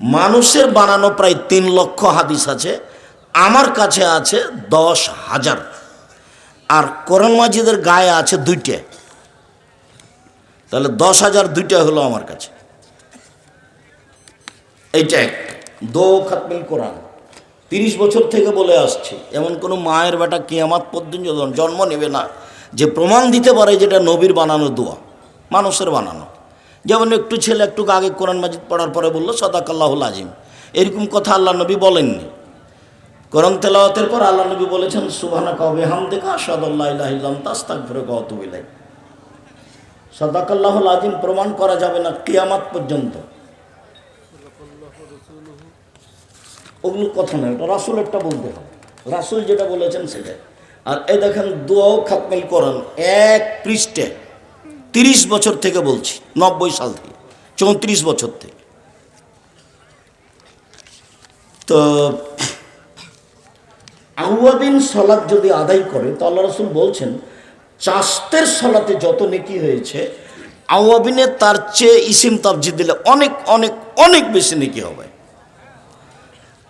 মানুষের বানানো প্রায় তিন লক্ষ হাদিস আছে, আমার কাছে আছে দশ হাজার। আর কোরআন মাজিদের গায়ে আছে দুইটা। তাহলে দশ হাজার দুইটা হলো আমার কাছে। এইটা এক। দো খাতমিল কোরআন। তিরিশ বছর থেকে বলে আসছে, এমন কোনো মায়ের বেটা কিয়ামাত পর্যন্ত জন্ম নেবে না, যে প্রমাণ দিতে পারে যেটা নবীর বানানো দোয়া, মানুষের বানানো। যেমন একটু ছেলে একটু আগে কোরআন মাজিদ পড়ার পরে বলল সদাকাল্লাহুল আজিম এরকম কথা আল্লাহ নবী বলেননি। কোরআন তেলাওয়াতের পর আল্লাহ নবী বলেছেন সুবহানা কবে হাম দেখা সদাল্লাহ ইলাম তাস্তাক ফিরে কত বিলাই সদাকাল্লাহুল আজিম প্রমাণ করা যাবে না কিয়ামাত পর্যন্ত। ওগুলো কথা নয় ওটা রাসুলেরটা বলতে হবে। রাসুল যেটা বলেছেন সেটাই। আর এ দেখেন, দোয়াও খাতমিল করেন, এক পৃষ্ঠে। তিরিশ বছর থেকে বলছি, নব্বই সাল থেকে, চৌত্রিশ বছর থেকে। তো আউয়াবিন সলাৎ যদি আদায় করে, তো আল্লাহ রসুল বলছেন চাস্তের সলাতে যত নেকি হয়েছে আউয়াবিনে তার চেয়ে ইসিম তাবজি দিলে অনেক অনেক অনেক বেশি নেকি হবে।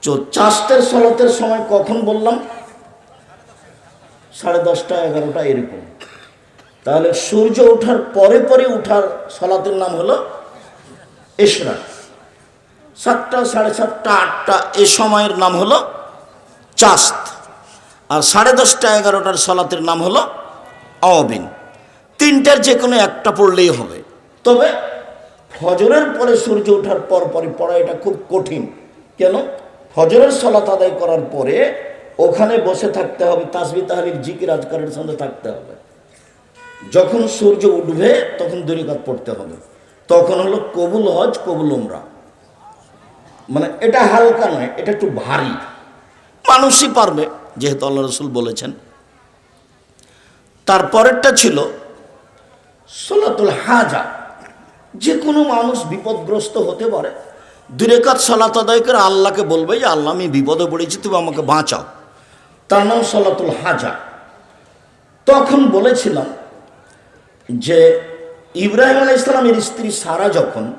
তো চাষতের সলাতের সময় কখন বললাম? সাড়ে দশটা, এগারোটা, এরকম। তাহলে সূর্য ওঠার পরে পরে উঠার সলাতের নাম হলো এশরা। সাতটা, সাড়ে সাতটা, আটটা, এ সময়ের নাম হলো চাস্ত। আর সাড়ে দশটা, এগারোটার সলাতের নাম হলো অবিন। তিনটার যে কোনো একটা পড়লেই হবে। তবে ফজরের পরে সূর্য ওঠার পর পরে পড়া এটা খুব কঠিন। কেন? ফজরের সলাত আদায় করার পরে ওখানে বসে থাকতে হবে, তাসবি তাহলির জিকির, আজকারের সঙ্গে থাকতে হবে। যখন সূর্য উঠবে, তখন দরিকাত পড়তে হবে। তখন হলো কবুল হজ, কবুল উমরা। মানে এটা হালকা নয়, এটা একটু ভারী। মানুষই পারবে, যেহেতু আল্লাহ রসুল বলেছেন। তারপরেরটা ছিল সোলাতুল হাজা। যে কোনো মানুষ বিপদগ্রস্ত হতে পারে। দুরেকাত সলাত আদায় করে আল্লাহকে বলবে যে আল্লাহ, আমি বিপদে পড়েছি, তুমি আমাকে বাঁচাও। তার নাম সলাতুল হাজা। তখন বলেছিলাম যে ইব্রাহিম আলাহ ইসলামের স্ত্রী সারা যখন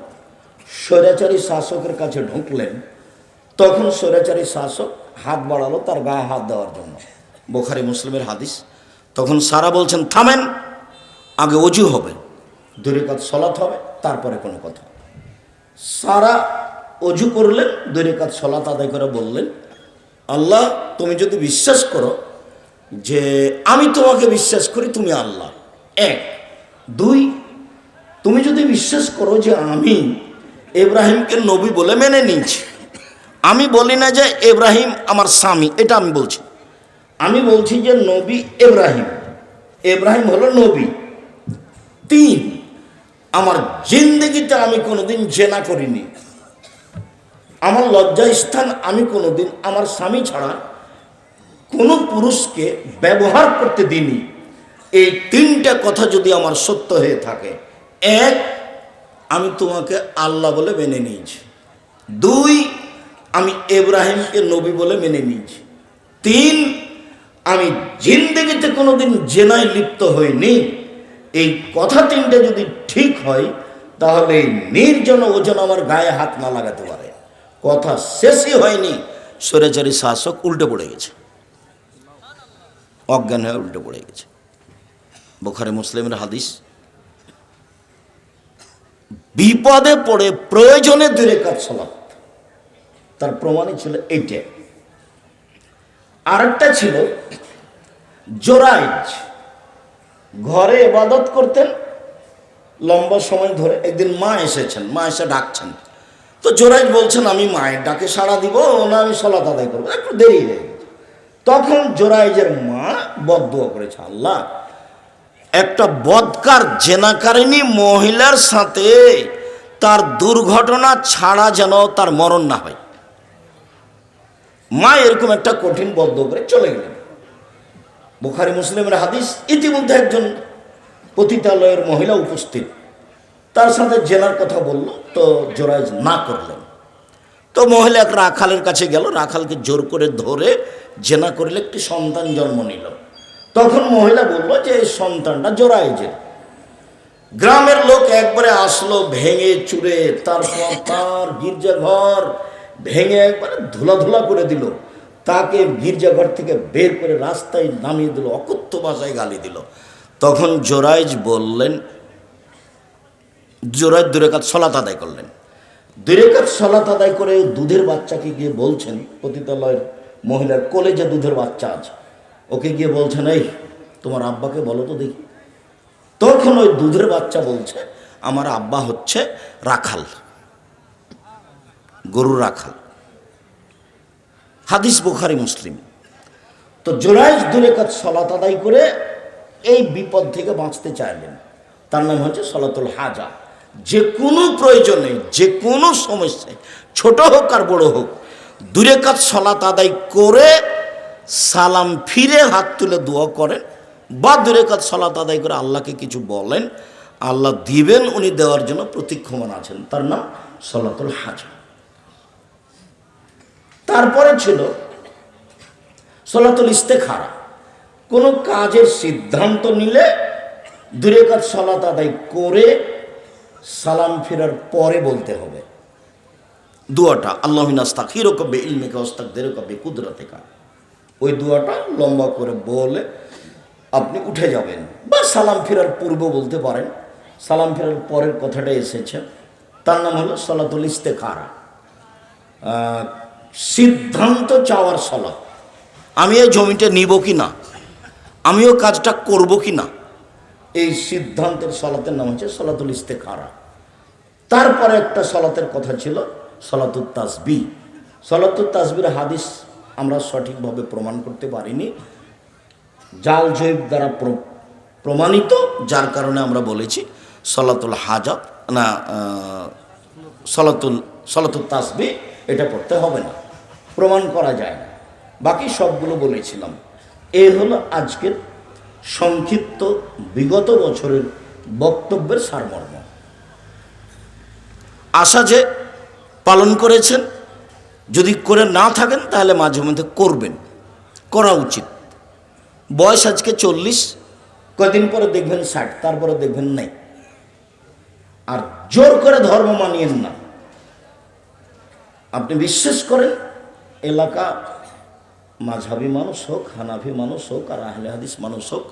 স্বৈরাচারী শাসকের কাছে ঢুকলেন, তখন স্বৈরাচারী শাসক হাত বাড়ালো তার গায়ে হাত দেওয়ার জন্য। বোখারি মুসলিমের হাদিস। তখন সারা বলছেন, থামেন, আগে অজু হবে দূরে কাজ সলাৎ হবে, তারপরে কোনো কথা সারা অজু করলেন দূরে কাজ সলাৎ আদায় করে বললেন, আল্লাহ, তুমি যদি বিশ্বাস করো যে আমি তোমাকে বিশ্বাস করি, তুমি আল্লাহ। এক দুই, তুমি যদি বিশ্বাস করো যে আমি এব্রাহিমকে নবী বলে মেনে নিয়েছি, আমি বলি না যে এব্রাহিম আমার স্বামী, এটা আমি বলছি। আমি বলছি যে নবী এব্রাহিম এব্রাহিম হলো নবী। তিন, আমার জিন্দগিতে আমি কোনোদিন জেনা করিনি। আমার লজ্জাস্থান আমি কোনোদিন আমার স্বামী ছাড়া কোনো পুরুষকে ব্যবহার করতে দিইনি। এই তিনটা কথা যদি আমার সত্য হয়ে থাকে, এক, আমি তোমাকে আল্লাহ বলে মেনে নিয়েছি। দুই, আমি এব্রাহিমকে নবী বলে মেনে নিয়েছি। তিন, আমি জিন্দগিতে কোনোদিন জেনায় লিপ্ত হইনি। এই কথা তিনটে যদি ঠিক হয়, তাহলে নির্জন ওজন আমার গায়ে হাত না লাগাতে পারে। কথা শেষই হয়নি স্বৈরাচারী শাসক উল্টে পড়ে গেছে। অজ্ঞান হয়ে উল্টে পড়ে গেছে। বোখারে মুসলিমের হাদিস। বিপদে পড়ে প্রয়োজনে দূরে কাজ সলাপ? তার প্রমাণই ছিল এইটা। আরেকটা ছিল, জোরাইজ ঘরে এবাদত করতেন, লম্বা সময় ধরে একদিন মা এসেছেন, মা এসে ডাকছেন। তো জোরাইজ বলছেন, আমি মায়ের ডাকে সাড়া দিব, না আমি সলাত আদায় করব। একটু দেরি হয়ে গেছে। তখন জোরাইজের মা বদুয়া করেছে, আল্লাহ একটা বদকার জেনাকারিনী মহিলার সাথে তার দুর্ঘটনা ছাড়া যেন তার মরণ না হয়। মা এরকম একটা কঠিন বদ্ধ করে চলে গেলেন। বুখারি মুসলিমের হাদিস, ইতিমধ্যে একজন পতিতালয়ের মহিলা উপস্থিত। তার সাথে জেনার কথা বলল, তো জোরাইজ না করলেন। তো মহিলা এক রাখালের কাছে গেল, রাখালকে জোর করে ধরে জেনা করলে একটি সন্তান জন্ম নিল। তখন মহিলা বলল যে এই সন্তানটা জোরাইজের গ্রামের লোক একবারে আসলো, ভেঙে চুরে তারপর তার গির্জাঘর ভেঙে একবারে ধুলা করে দিল। তাকে গির্জাঘর থেকে বের করে রাস্তায় নামিয়ে দিল অকথ্য ভাষায় গালি দিল। তখন জোরাইজ বললেন, জোরাইজ দুরেকাত সলাত আদায় করলেন। দুরেকাত সলাত আদায় করে দুধের বাচ্চাকে গিয়ে বলছেন, পতিতালয়ের মহিলার কলেজে দুধের বাচ্চা আছে? ওকে গিয়ে বলছেন এই তোমার আব্বাকে বলো তো দেখি। তখন ওই দুধের বাচ্চা বলছে, আমার আব্বা হচ্ছে রাখাল গরু রাখাল। হাদিস বুখারি, মুসলিম। তো জোরাইজ দূরে কাজ সলাত আদায় করে এই বিপদ থেকে বাঁচতে চাইলেন। তার নাম হচ্ছে সলাতুল হাজা। যে কোনো প্রয়োজনে, যে কোনো সমস্যায়, ছোট হোক আর বড় হোক দূরে কাজ সলাত আদায় করে সালাম ফিরে হাত তুলে দোয়া করেন। বা দূরে কাজ সলাত আদায় করে আল্লাহকে কিছু বলেন। আল্লাহ দিবেন, উনি দেওয়ার জন্য প্রতীক্ষমান আছেন। তার নাম সলাতুল হাজা। তারপরে ছিল সলাতুল ইস্তেখারা। কোনো কাজের সিদ্ধান্ত নিলে দূরে কাজ সলাত আদায় করে সালাম ফেরার পরে বলতে হবে। দুয়াটা আল্লাহিনাস্তাক হিরো কবে ইলমেকা অস্তাক দেরো কবে কুদরতেকা ওই দুয়াটা লম্বা করে বলে আপনি উঠে যাবেন বা সালাম ফেরার পূর্ব বলতে পারেন। সালাম ফেরার পরের কথাটা এসেছে। তার নাম হলো সলাতুল ইস্তেখারা। সিদ্ধান্ত চাওয়ার সলাৎ আমি এই জমিটা নিব কি না? আমিও কাজটা করব কি না? এই সিদ্ধান্তের সলাতের নাম হচ্ছে সলাতুল ইস্তেখারা। তারপরে একটা সলাতের কথা ছিল সলাতুল তাসবি। সলাতুল তাসবির হাদিস আমরা সঠিকভাবে প্রমাণ করতে পারিনি। জাল জৈব দ্বারা প্র- প্রমাণিত, যার কারণে আমরা বলেছি সলাতুল হাজাত, না সলাতুল সলাতুল তাসবি, এটা পড়তে হবে না। প্রমাণ করা যায় না। বাকি সবগুলো বলেছিলাম। এ হলো আজকের সংক্ষিপ্ত, বিগত বছরের বক্তব্যের সারমর্ম। আশা যে পালন করেছেন। যদি করে না থাকেন, তাহলে মাঝে মধ্যে করবেন। করা উচিত। বয়স আজকে চল্লিশ কদিন পরে দেখবেন ষাট, তারপরে দেখবেন নেই। আর জোর করে ধর্ম মানিয়েন না। আপনি বিশ্বাস করেন, এলাকা মাঝাবি মানুষ হোক, হানাফি মানুষ হোক, আর আহলে হাদিস মানুষ হোক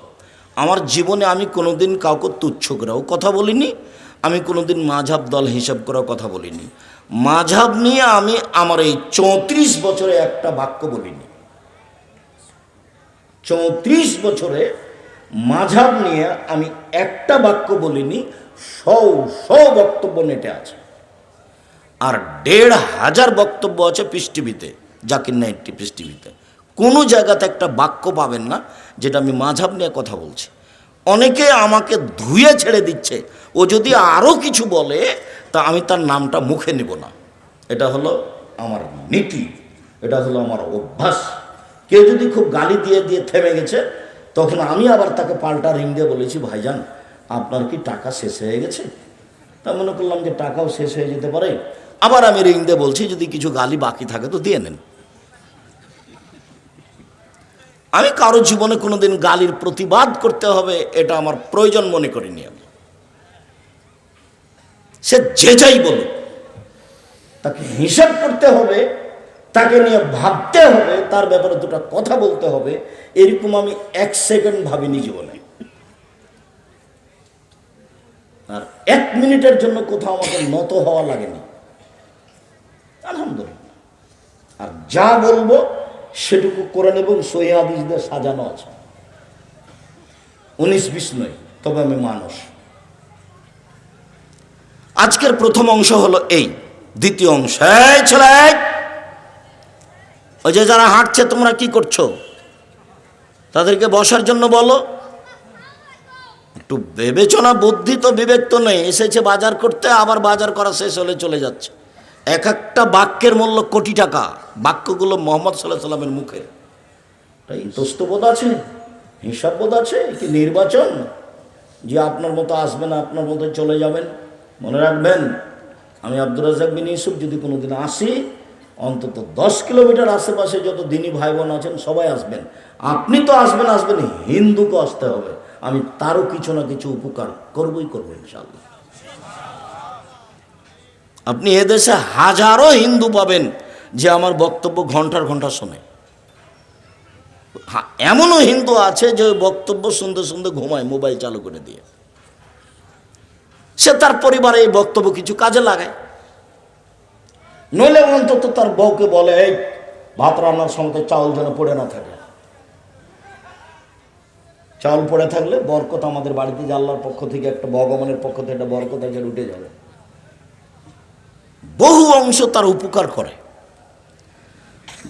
আমার জীবনে আমি কোনোদিন কাউকে তুচ্ছ করেও কথা বলিনি, আমি কোনোদিন মাঝাব দল হিসাব করেও কথা বলিনি। মাঝাব নিয়ে আমি আমার এই চৌত্রিশ বছরে একটা বাক্য বলিনি। চৌত্রিশ বছরে মাঝাব নিয়ে আমি একটা বাক্য বলিনি, সৌ সৌ বক্তব্য নেটে আছে। আর দেড় হাজার বক্তব্য আছে পৃষ্টিভিতে জাকির নাইটটি পৃষ্টিভিতে কোনো জায়গাতে একটা বাক্য পাবেন না যেটা আমি মাঝাব নিয়ে কথা বলছি। অনেকে আমাকে ধুয়ে ছেড়ে দিচ্ছে। ও যদি আরও কিছু বলে, তা আমি তার নামটা মুখে নেব না। এটা হলো আমার নীতি। এটা হলো আমার অভ্যাস। কেউ যদি খুব গালি দিয়ে দিয়ে থেমে গেছে, তখন আমি আবার তাকে পাল্টা রিং দিয়ে বলেছি, ভাইজান, আপনার কি টাকা শেষ হয়ে গেছে? তা মনে করলাম যে টাকাও শেষ হয়ে যেতে পারে। আবার আমি রিং দিয়ে বলছি, যদি কিছু গালি বাকি থাকে তো দিয়ে নেন। আমি কারও জীবনে কোনোদিন গালির প্রতিবাদ করতে হবে, এটা আমার প্রয়োজন মনে করিনি আমি। সে যে যাই বলুক, তাকে হিসাব করতে হবে, তাকে নিয়ে ভাবতে হবে, তার ব্যাপারে দুটো কথা বলতে হবে, এরকম আমি এক সেকেন্ড ভাবিনি জীবনে। আর এক মিনিটের জন্য কোথাও আমাকে নত হওয়া লাগেনি। আলহামদুলিল্লাহ। আর যা বলব সেটুকু কোরআন এবং সহি হাদিসদের সাজানো আছে। উনিশ বিশ নয়, তবে আমি মানুষ। আজকের প্রথম অংশ হলো এই। দ্বিতীয় অংশ, এই ছেলে ওই যে যারা হাঁটছে, তোমরা কি করছ? তাদেরকে বসার জন্য বলো। একটু বিবেচনা বুদ্ধি তো বিবেক তো নেই। এসেছে বাজার করতে, আবার বাজার করা শেষ হলে চলে যাচ্ছে। এক একটা বাক্যের মূল্য কোটি টাকা। বাক্যগুলো মোহাম্মদ সাল্লাহ সাল্লামের মুখে তাই দোস্তবোধ আছে, হিসাববোধ আছে কি নির্বাচন। যে আপনার মতো আসবেন আপনার মতো চলে যাবেন। মনে রাখবেন, আমি আব্দুর রাজাক বিন ইউসুফ যদি কোনোদিন আসি, অন্তত দশ কিলোমিটার আশেপাশে যত দিনী ভাই বোন আছেন, সবাই আসবেন। আপনি তো আসবেন আসবেন, হিন্দুকে আসতে হবে। আমি তারও কিছু না কিছু উপকার করবই করব ইনশাল্লাহ আপনি এদেশে হাজারো হিন্দু পাবেন যে আমার বক্তব্য ঘণ্টার ঘণ্টা শোনে। এমনও হিন্দু আছে যে বক্তব্য শুনতে শুনতে ঘুমায় মোবাইল চালু করে দিয়ে। সে তার পরিবারে এই বক্তব্য কিছু কাজে লাগায়। নইলে অন্তত তার বউকে বলে, এই ভাত রান্নার সঙ্গে চাউল যেন পড়ে না থাকে। চাউল পড়ে থাকলে বরকত আমাদের বাড়িতে আল্লাহর পক্ষ থেকে একটা ভগবানের পক্ষ থেকে একটা বরকত এসে উঠে যাবে। অংশ তার উপকার করে।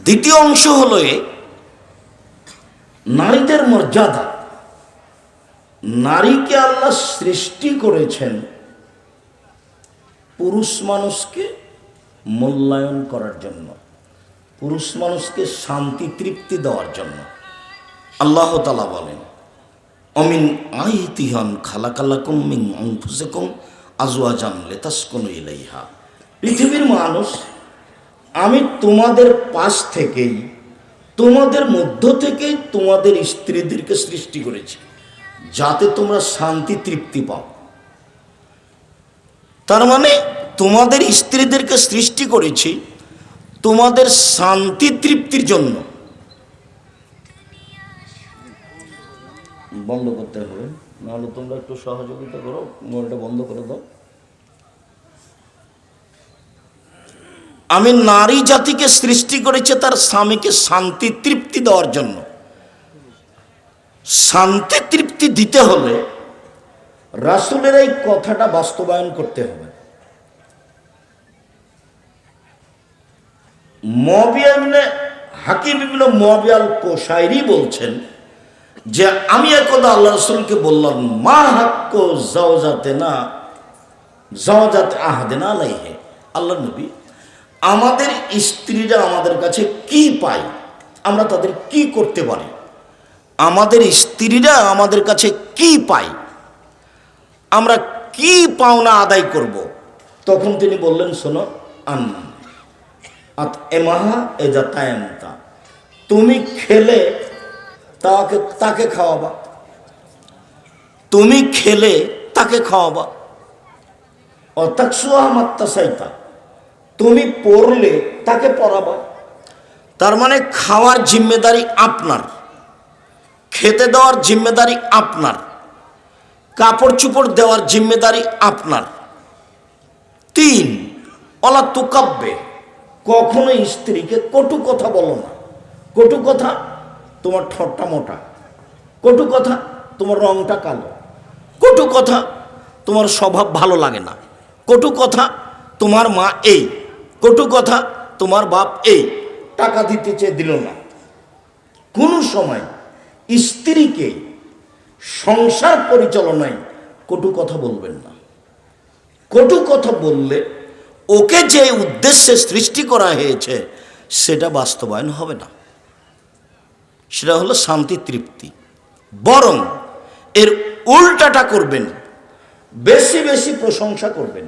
দ্বিতীয় অংশ হলো নারীদের মর্যাদা। নারীকে আল্লাহ সৃষ্টি করেছেন পুরুষ মানুষকে মূল্যায়ন করার জন্য, পুরুষ মানুষকে শান্তি, তৃপ্তি দেওয়ার জন্য। আল্লাহ তালা বলেন, অমিন আইতিহান খালাকালাকুম মিন অংফুসেকুম আজওয়াজান লেতাসকুন ইলাইহা। পৃথিবীর মানুষ, আমি তোমাদের পাশ থেকেই, তোমাদের মধ্য থেকেই তোমাদের স্ত্রীদেরকে সৃষ্টি করেছি, যাতে তোমরা শান্তি, তৃপ্তি পাও। তার মানে তোমাদের স্ত্রীদেরকে সৃষ্টি করেছি তোমাদের শান্তি, তৃপ্তির জন্য। বন্ধ করতে হবে, নাহলে তোমরা একটু সহযোগিতা করো, মোবাইলটা বন্ধ করে দাও। আমি নারী জাতিকে সৃষ্টি করেছে তার স্বামীকে শান্তি তৃপ্তি দেওয়ার জন্য। শান্তি তৃপ্তি দিতে হলে রাসুলের এই কথাটা বাস্তবায়ন করতে হবে। মবিয়া ইবনে হাকিম ইবনে মবিয়াল কোশাইরি বলছেন যে, আমি একদা আল্লাহ রসুলকে বললাম, মা হাক্ক জাওজাতে না জাওজাতে আহাদে না আল্লাহ নবী আমাদের স্ত্রীরা আমাদের কাছে কি পায়? আমরা তাদের কি করতে পারি? আমাদের স্ত্রীরা আমাদের কাছে কি পায়? আমরা কি পাওনা আদায় করব? তখন তিনি বললেন, শোনো আন আত এমাহা তায়ান্তা তুমি খেলে তাকে তাকে খাওয়াবা। তুমি খেলে তাকে খাওয়াবা। অর্থাৎ সুহামাত্তা সাইতা। তুমি পড়লে তাকে পড়াবা। তার মানে খাওয়ার জিম্মেদারি আপনার, খেতে দেওয়ার জিম্মেদারি আপনার, কাপড় চুপড় দেওয়ার জিম্মেদারি আপনার। তিন অলা তুকাব্বে কখনো স্ত্রীকে কটু কথা বলো না। কটু কথা, তোমার ঠোঁটটা মোটা। কটু কথা, তোমার রংটা কালো। কটু কথা, তোমার স্বভাব ভালো লাগে না। কটু কথা, তোমার মা এই। কটু কথা, তোমার বাপ এই, টাকা দিতে চেয়ে দিল না। কোনো সময় স্ত্রীকে সংসার পরিচালনায় কটু কথা বলবেন না। কটু কথা বললে ওকে যে উদ্দেশ্যে সৃষ্টি করা হয়েছে, সেটা বাস্তবায়ন হবে না। সেটা হলো শান্তি, তৃপ্তি। বরং এর উল্টাটা করবেন, বেশি বেশি প্রশংসা করবেন।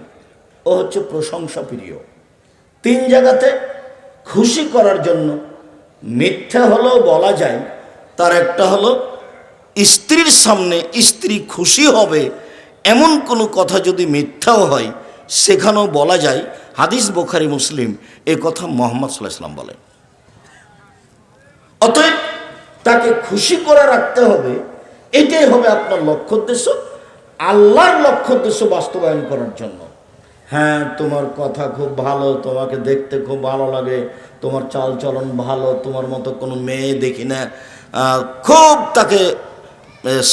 ও হচ্ছে প্রশংসা প্রিয় তিন জায়গাতে খুশি করার জন্য মিথ্যা হলেও বলা যায়, তার একটা হলো, স্ত্রীর সামনে স্ত্রী খুশি হবে এমন কোনো কথা যদি মিথ্যাও হয়, সেখানেও বলা যায়, হাদিস বোখারি মুসলিম, এ কথা মোহাম্মদ সাল্লাহ সাল্লাম বলেন। অতএব তাকে খুশি করে রাখতে হবে, এটাই হবে আপনার লক্ষ্য উদ্দেশ্য, আল্লাহর লক্ষ্য উদ্দেশ্য বাস্তবায়ন করার জন্য। হ্যাঁ তোমার কথা খুব ভালো, তোমাকে দেখতে খুব ভালো লাগে, তোমার চাল চলন ভালো, তোমার মতো কোনো মেয়ে দেখি না। খুব তাকে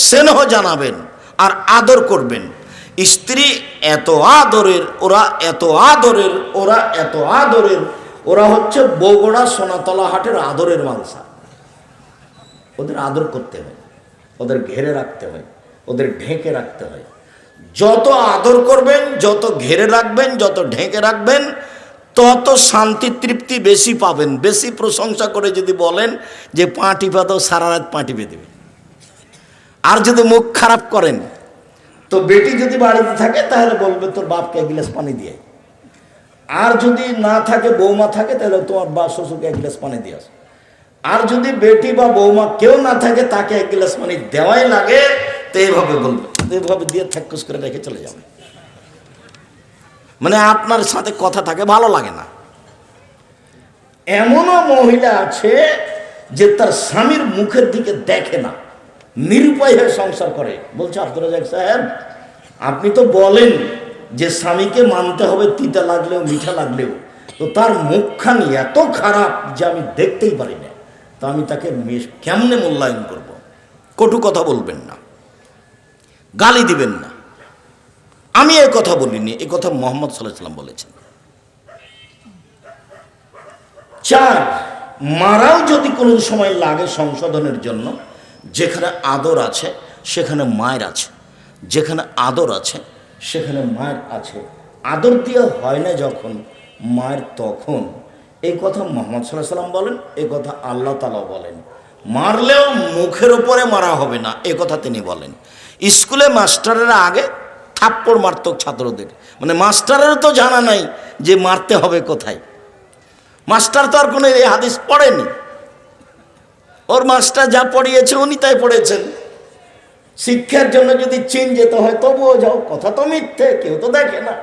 স্নেহ জানাবেন আর আদর করবেন। স্ত্রী এত আদরের, ওরা এত আদরের, ওরা এত আদরের, ওরা হচ্ছে বগুড়া সোনাতলা হাটের আদরের মালসা ওদের আদর করতে হয়, ওদের ঘেরে রাখতে হয়, ওদের ঢেকে রাখতে হয়। যত আদর করবেন, যত ঘেরে রাখবেন, যত ঢেকে রাখবেন, তত শান্তি তৃপ্তি বেশি পাবেন। বেশি প্রশংসা করে যদি বলেন যে পা টিপা তো সারা রাত পা টিপে দেবে। আর যদি মুখ খারাপ করেন, তো বেটি যদি বাড়িতে থাকে, তাহলে বলবে, তোর বাপকে এক গ্লাস পানি দিয়ে আর যদি না থাকে, বৌমা থাকে, তাহলে তোমার বা শ্বশুরকে এক গ্লাস পানি দিয়ে আসো। আর যদি বেটি বা বৌমা কেউ না থাকে, তাকে এক গ্লাস পানি দেওয়াই লাগে, তো এইভাবে বলবে। তো এইভাবে দিয়ে থাকুস করে রেখে চলে যাবে। মানে আপনার সাথে কথা থাকে, ভালো লাগে না। এমনও মহিলা আছে যে তার স্বামীর মুখের দিকে দেখে না, নিরুপায় হয়ে সংসার করে। বলছে আব্দুল রাজাক সাহেব, আপনি তো বলেন যে স্বামীকে মানতে হবে, তিতা লাগলেও, মিঠা লাগলেও। তো তার মুখখানি এত খারাপ যে আমি দেখতেই পারি না। তো আমি তাকে কেমনে মূল্যায়ন করব। কটু কথা বলবেন না। গালি দিবেন না। আমি এ কথা বলিনি এ কথা মোহাম্মদ সাল্লাম বলেছেন। চার মারাও যদি কোনো সময় লাগে সংশোধনের জন্য, যেখানে আদর আছে, সেখানে মায়ের আছে। যেখানে আদর আছে, সেখানে মায়ের আছে। আদর দিয়ে হয় না যখন, মায়ের তখন। এই কথা মোহাম্মদ সাল্লাহ সাল্লাম বলেন, এই কথা আল্লাহ তালা বলেন। মারলেও মুখের উপরে মারা হবে না, এ কথা তিনি বলেন। স্কুলে মাস্টারেরা আগে থাপ্পড় মারত ছাত্রদের। মানে মাস্টারেরও তো জানা নাই যে মারতে হবে কোথায়। মাস্টার তো আর কোনো এই হাদিস পড়েনি। ওর মাস্টার যা পড়িয়েছে উনি তাই পড়েছেন। শিক্ষার জন্য যদি চীন যেতে হয়, তবুও যাও, কথা তো মিথ্যে, কেউ তো দেখে না।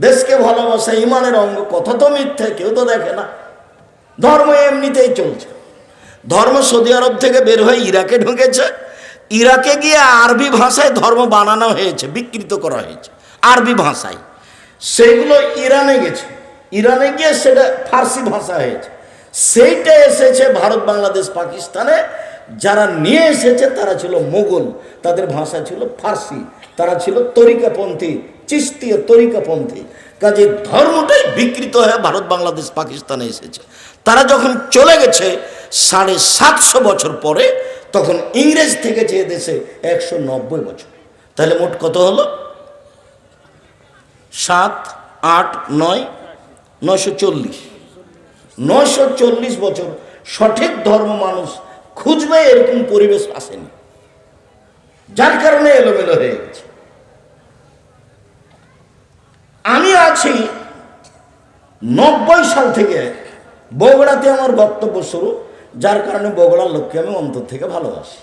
দেশকে ভালোবাসা, ইমানের অঙ্গ, কথা তো মিথ্যে, কেউ তো দেখে না। ধর্ম এমনিতেই চলছে। ধর্ম সৌদি আরব থেকে বের হয়ে ইরাকে ঢুকেছে। ইরাকে গিয়ে আরবি ভাষায় ধর্ম বানানো হয়েছে, বিকৃত করা হয়েছে, আরবি ভাষায়। সেগুলো ইরানে গেছে। ইরানে গিয়ে সেটা ফার্সি ভাষা হয়েছে। সেইটা এসেছে ভারত, বাংলাদেশ, পাকিস্তানে। যারা নিয়ে এসেছে, তারা ছিল মোগল, তাদের ভাষা ছিল ফার্সি, তারা ছিল তরিকাপন্থী, চিস্তীয় তরিকাপন্থী। কাজে ধর্মটাই বিকৃত হয়ে ভারত, বাংলাদেশ, পাকিস্তানে এসেছে। তারা যখন চলে গেছে সাড়ে সাতশো বছর পরে, তখন ইংরেজ থেকে যে দেশে একশো নব্বই বছর। তাহলে মোট কত হলো? সাত, আট, নয় নশো চল্লিশ। নশো চল্লিশ বছর সঠিক ধর্ম মানুষ খুঁজবে, এরকম পরিবেশ আসেনি। যার কারণে এলোমেলো হয়ে গেছে। আমি আছি নব্বই সাল থেকে বগুড়াতে আমার বক্তব্য শুরু যার কারণে বগুড়ার লোককে আমি অন্তর থেকে ভালোবাসি।